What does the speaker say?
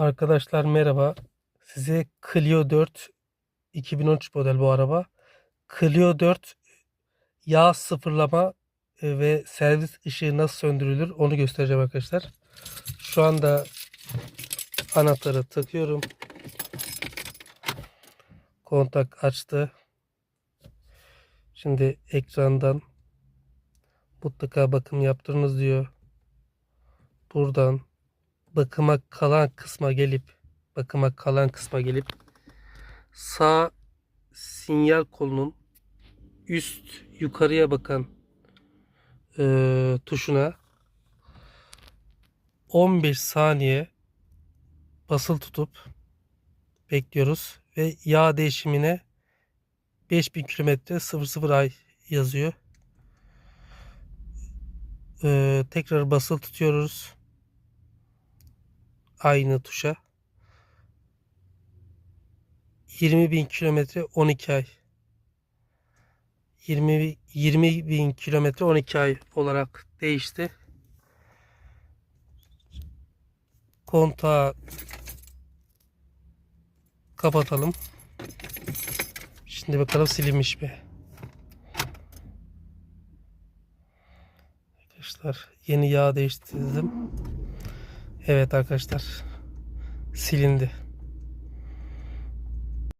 Arkadaşlar merhaba. Size Clio 4 2013 model bu araba. Clio 4 yağ sıfırlama e, ve servis ışığı nasıl söndürülür onu göstereceğim arkadaşlar. Şu anda anahtarı takıyorum. Kontak açtı. Şimdi ekrandan mutlaka bakım yaptırınız diyor. Buradan bakıma kalan kısma gelip bakıma kalan kısma gelip sağ sinyal kolunun üst yukarıya bakan eee, tuşuna 15 saniye basılı tutup bekliyoruz ve yağ değişimine 5000 kilometre 00 ay yazıyor. Eee, tekrar basılı tutuyoruz aynı tuşa. 20 bin kilometre 12 ay. 20 20 bin kilometre 12 ay olarak değişti. Kontağı kapatalım. Şimdi bakalım silinmiş mi? Arkadaşlar yeni yağ değiştirdim. Evet arkadaşlar silindi.